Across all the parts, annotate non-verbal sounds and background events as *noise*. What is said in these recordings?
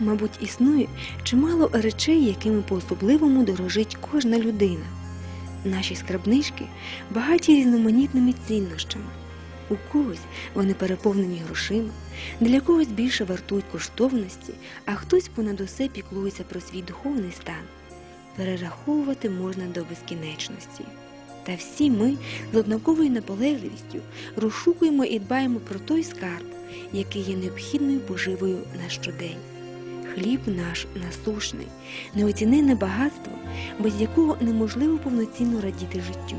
Мабуть, існує чимало речей, якими по-особливому дорожить кожна людина. Наші скарбнички багаті різноманітними ціннощами. У когось вони переповнені грошима, для когось більше вартують коштовності, а хтось понад усе піклується про свій духовний стан. Перераховувати можна до безкінечності. Та всі ми з однаковою наполегливістю розшукуємо і дбаємо про той скарб, який є необхідною поживою на щодень. Хліб наш насушний, неоцінене багатство, без якого неможливо повноцінно радіти життю.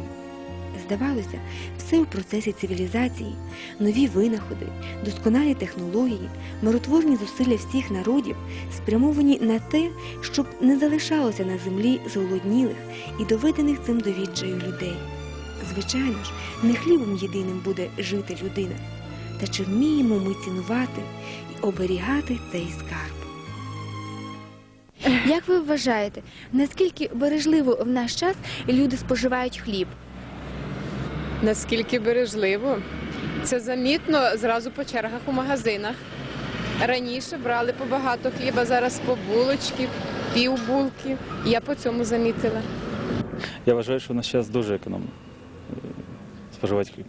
Здавалося, все у процесі цивілізації, нові винаходи, досконалі технології, миротворні зусилля всіх народів спрямовані на те, щоб не залишалося на землі зголоднілих і доведених цим до відчаю людей. Звичайно ж, не хлібом єдиним буде жити людина, та чи вміємо ми цінувати і оберігати цей скарб? *laughs* Як ви вважаєте, наскільки бережливо в наш час люди споживають хліб? Наскільки бережливо? Це замітно зразу по чергах у магазинах. Раніше брали по багато хліба, зараз по булочки, пів булки. Я по цьому замітила. Я вважаю, що в нас зараз дуже економно е, споживати хліб.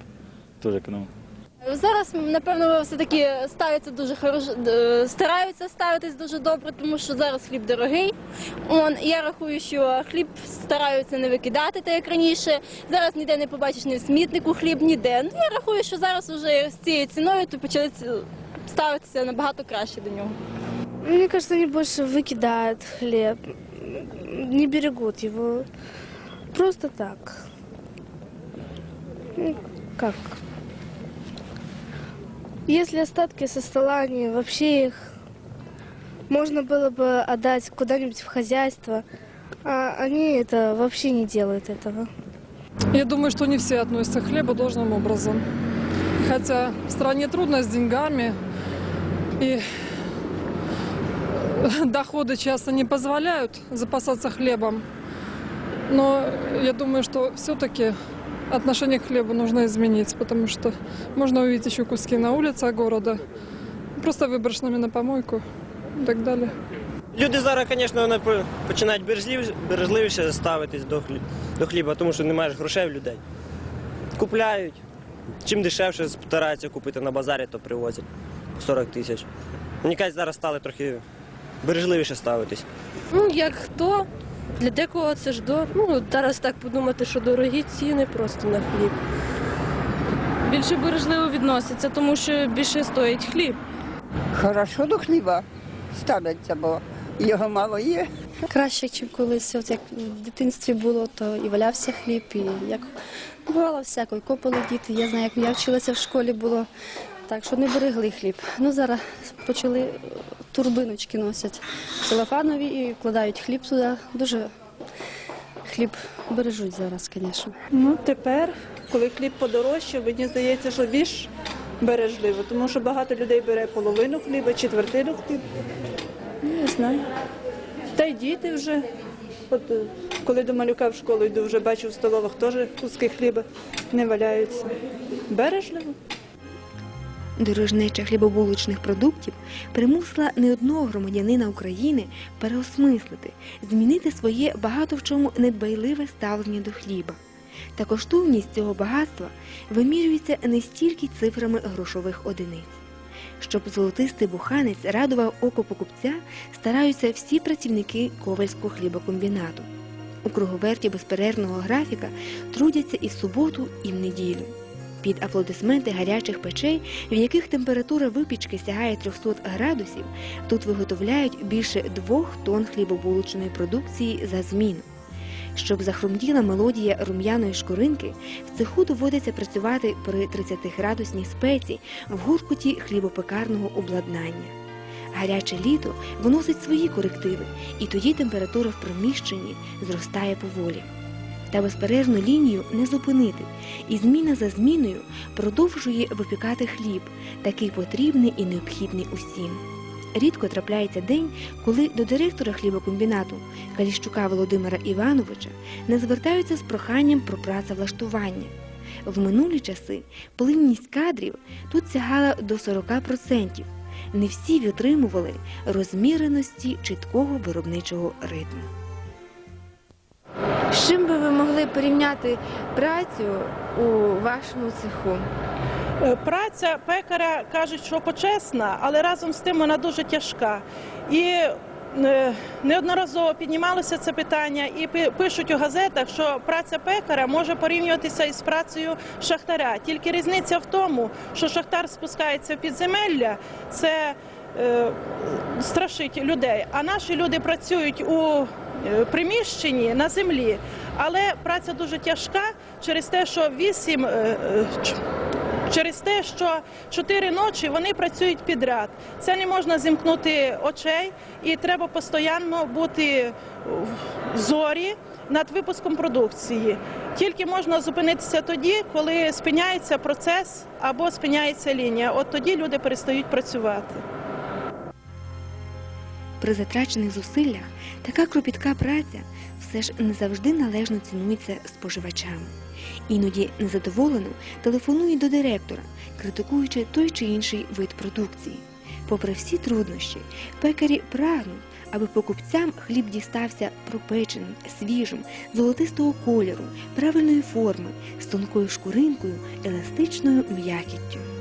Дуже економно. Зараз, напевно, все-таки ставиться дуже хорош... стараються ставитись дуже добре, тому що зараз хліб дорогий. Он, я рахую, що хліб стараються не викидати, так як раніше. Зараз ніде не побачиш ні в смітнику хліб, ніде. Ну, я рахую, що зараз вже з цією ціною то почали ставитися набагато краще до нього. Мне кажется, они больше выкидают хлеб, не берегут его. Просто так. Ну, как? Если остатки со стола, они вообще их можно было бы отдать куда-нибудь в хозяйство, а они это вообще не делают этого. Я думаю, что не все относятся к хлебу должным образом. Хотя в стране трудно с деньгами, и *laughs* доходы часто не позволяют запасаться хлебом. Но я думаю, что все-таки отношение к хлебу нужно изменить, потому что можно увидеть еще куски на улицах города, просто выброшенными на помойку и так далее. Люди зараз, звісно, починають бережливіше, ставитись до, до хліба, тому що немає ж грошей в людей. Купляють. Чим дешевше стараються купити на базарі, то привозять по 40 тисяч. Мені кажуть, зараз стали трохи бережливіше ставитись. Ну, як хто, для декого це ж до. Ну, зараз так подумати, що дорогі ціни просто на хліб. більше бережливо відносяться, тому що більше стоїть хліб. Хорошо до хліба ставляться, бо його мало є. Краще, ніж колись. От як в дитинстві було, то і валявся хліб, і як бувало всяко, і копали діти. Я знаю, як я вчилася в школі було. Так що не берегли хліб. Ну зараз почали е, турбиночки носять целофанові і вкладають хліб туди. Дуже хліб бережуть зараз, звісно. Ну, тепер, коли хліб подорожчав, мені здається, що більш бережливо, тому що багато людей бере половину хліба, четвертину хліба. Ну, Не знаю. Та й діти вже. От е, коли до малюка в школу йду, вже бачу в столових теж куски хліба не валяються. Бережливо. Дорожнеча хлібобулочних продуктів примусила не одного громадянина України переосмислити, змінити своє багато в чому недбайливе ставлення до хліба. Та коштовність цього багатства вимірюється не стільки цифрами грошових одиниць. Щоб золотистий буханець радував око покупця, стараються всі працівники Ковальського хлібокомбінату. У круговерті безперервного графіка трудяться і в суботу, і в неділю. Під аплодисменти гарячих печей, в яких температура випічки сягає 300 градусів, тут виготовляють більше двох тонн хлібобулочної продукції за зміну. Щоб захрумтіла мелодія рум'яної шкоринки, в цеху доводиться працювати при 30-градусній спеці в гуркуті хлібопекарного обладнання. Гаряче літо вносить свої корективи, і тоді температура в приміщенні зростає поволі. Та безперервну лінію не зупинити, і зміна за зміною продовжує випікати хліб, такий потрібний і необхідний усім. Рідко трапляється день, коли до директора хлібокомбінату Каліщука Володимира Івановича не звертаються з проханням про працевлаштування. В минулі часи плинність кадрів тут сягала до 40%. не всі витримували розміреності чіткого виробничого ритму. З чим би ви могли порівняти працю у вашому цеху? Е, Праця пекаря кажуть, що почесна, але разом з тим вона дуже тяжка. І е, неодноразово піднімалося це питання, і пишуть у газетах, що праця пекаря може порівнюватися із працею шахтаря. Тільки різниця в тому, що шахтар спускається в підземелля, це е, страшить людей. А наші люди працюють у приміщенні на землі, але праця дуже тяжка через те, що вісім. е, е, Через те, що чотири ночі вони працюють підряд. Це не можна зімкнути очей, і треба постійно бути в зорі над випуском продукції. Тільки можна зупинитися тоді, коли спиняється процес або спиняється лінія. От тоді люди перестають працювати. При затрачених зусиллях така кропітка праця все ж не завжди належно цінується споживачами. Іноді незадоволено телефонують до директора, критикуючи той чи інший вид продукції. Попри всі труднощі, пекарі прагнуть, аби покупцям хліб дістався пропеченим, свіжим, золотистого кольору, правильної форми, з тонкою шкуринкою, еластичною м'якіттю.